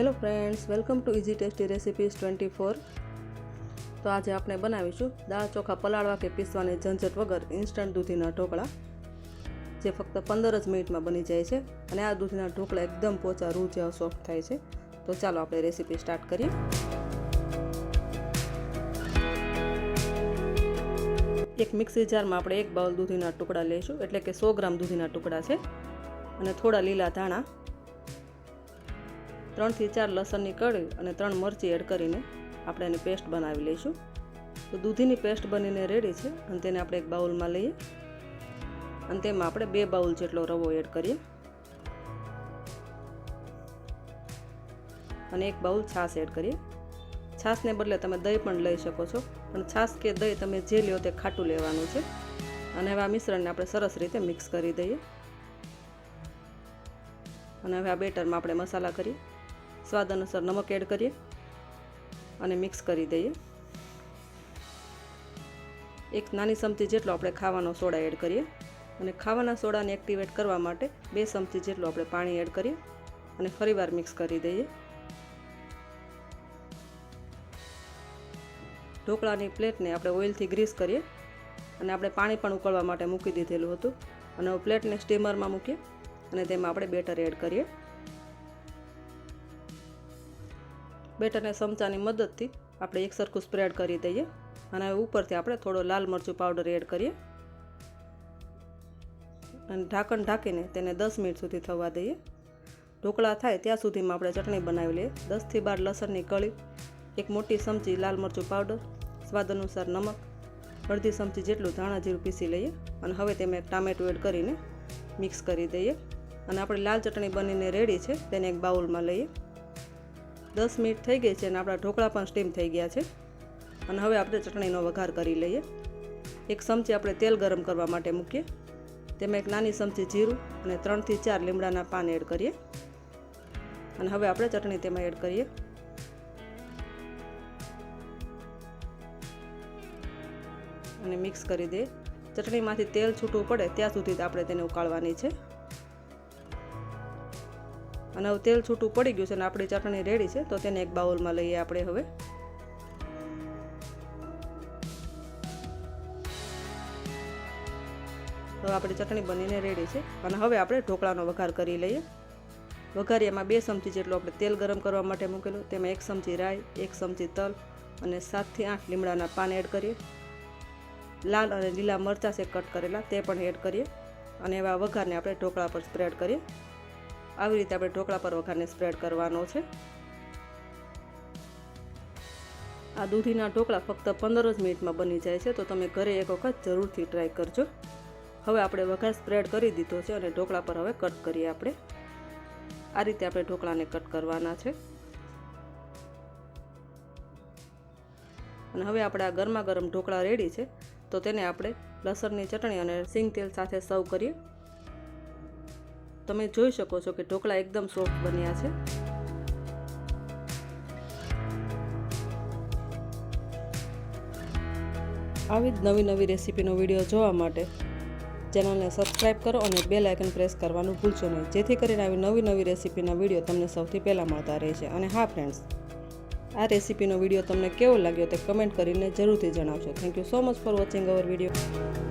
Hello friends welcome to easy tasty recipes twenty four તો આજે આપણે બનાવીશું દાળ ચોખા પલાળવા કે પીસવાની ઝંઝટ વગર ઇન્સ્ટન્ટ દૂધીના ઢોકળા, જે ફક્ત પંદર જ મિનિટમાં બની જાય છે અને આ દૂધીના ઢોકળા એકદમ પોચા, રૂ જેવા સોફ્ટ થાય છે. તો ચાલો આપણે રેસીપી સ્ટાર્ટ કરીએ. એક મિક્સી જારમાં આપણે એક બાઉલ દૂધીના ટુકડા લઈશું, એટલે કે સો ગ્રામ દૂધીના ટુકડા છે. અને થોડા લીલા ધાણા ત્રણથી ચાર લસણની કળી અને ત્રણ મરચી એડ કરીને આપણે એની પેસ્ટ બનાવી લઈશું. તો દૂધીની પેસ્ટ બનીને રેડી છે અને તેને આપણે એક બાઉલમાં લઈએ. અને તેમાં આપણે બે બાઉલ જેટલો રવો એડ કરીએ. અને એક બાઉલ છાશ એડ કરીએ. છાશને બદલે તમે દહીં પણ લઈ શકો છો. પણ છાશ કે દહીં તમે જે લ્યો તે ખાટું લેવાનું છે. અને હવે આ મિશ્રણને આપણે સરસ રીતે મિક્સ કરી દઈએ. અને હવે આ બેટરમાં આપણે મસાલા કરીએ. સ્વાદ અનુસાર નમક એડ કરીએ અને મિક્સ કરી દઈએ. એક નાની ચમચી જેટલો આપણે ખાવાનો સોડા એડ કરીએ અને ખાવાના સોડાને એક્ટિવેટ કરવા માટે બે ચમચી જેટલું આપણે પાણી એડ કરીએ અને ફરીવાર મિક્સ કરી દઈએ. ઢોકળાની પ્લેટને આપણે ઓઇલથી ગ્રીસ કરીએ અને આપણે પાણી પણ ઉકળવા માટે મૂકી દીધેલું હતું. અને પ્લેટને સ્ટીમરમાં મૂકીએ અને તેમાં આપણે બેટર એડ કરીએ. બેટરને ચમચાની મદદથી આપણે એક સરખું સ્પ્રેડ કરી દઈએ અને ઉપરથી આપણે થોડો લાલ મરચું પાવડર એડ કરીએ. અને ઢાંકણ ઢાંકીને તેને દસ મિનિટ સુધી થવા દઈએ. ઢોકળા થાય ત્યાં સુધીમાં આપણે ચટણી બનાવી લઈએ. દસથી બાર લસણની કળી, એક મોટી ચમચી લાલ મરચું પાવડર, સ્વાદ અનુસાર નમક, અડધી ચમચી જેટલું ધાણા જીરું પીસી લઈએ અને હવે તેમાં ટામેટું એડ કરીને મિક્સ કરી દઈએ. અને આપણી લાલ ચટણી બનીને રેડી છે તેને એક બાઉલમાં લઈએ. દસ મિનિટ થઈ ગઈ છે અને આપણા ઢોકળા પણ સ્ટીમ થઈ ગયા છે. અને હવે આપણે ચટણીનો વઘાર કરી લઈએ. એક ચમચી આપણે તેલ ગરમ કરવા માટે મૂકીએ. તેમાં એક નાની ચમચી જીરું અને ત્રણથી ચાર લીમડાના પાન એડ કરીએ. અને હવે આપણે ચટણી તેમાં એડ કરીએ. અને મિક્સ કરી દઈએ. ચટણીમાંથી તેલ છૂટું પડે ત્યાં સુધી આપણે તેને ઉકાળવાની છે. અને હવે તેલ છૂટું પડી ગયું છે અને આપણી ચટણી રેડી છે, તો તેને એક બાઉલમાં લઈએ આપણે હવે. તો આપણી ચટણી બનીને રેડી છે અને હવે આપણે ઢોકળાનો વઘાર કરી લઈએ. વઘારીયામાં બે ચમચી જેટલું આપણે તેલ ગરમ કરવા માટે મૂકેલું, તેમાં એક ચમચી રાઈ, એક ચમચી તલ અને સાતથી આઠ લીમડાના પાન એડ કરીએ. લાલ અને લીલા મરચાં છે કટ કરેલા, તે પણ એડ કરીએ. અને એવા વઘારને આપણે ઢોકળા પર સ્પ્રેડ કરીએ. આવી રીતે આપણે ઢોકળા પર વઘારને સ્પ્રેડ કરવાનો છે. આ દૂધીના ઢોકળા ફક્ત પંદર જ મિનિટમાં બની જાય છે, તો તમે ઘરે એક વખત જરૂરથી ટ્રાય કરજો. હવે આપણે વઘાર સ્પ્રેડ કરી દીધો છે અને ઢોકળા પર હવે કટ કરીએ આપણે. આ રીતે આપણે ઢોકળાને કટ કરવાના છે. અને હવે આપણે આ ગરમા ગરમ ઢોકળા રેડી છે, તો તેને આપણે લસણની ચટણી અને સિંગ તેલ સાથે સર્વ કરીએ. તમે જોઈ શકો છો કે ઢોકળા એકદમ સોફ્ટ બન્યા છે. આવી જ નવી નવી રેસીપીનો વીડિયો જોવા માટે ચેનલને સબસ્ક્રાઇબ કરો અને બે લાઇકન પ્રેસ કરવાનું ભૂલશો નહીં. જેથી કરીને આવી નવી નવી રેસીપીના વીડિયો તમને સૌથી પહેલાં મળતા રહે છે. અને હા ફ્રેન્ડ્સ આ રેસીપીનો વીડિયો તમને કેવો લાગ્યો તે કમેન્ટ કરીને જરૂરથી જણાવશો thank you so much for watching our video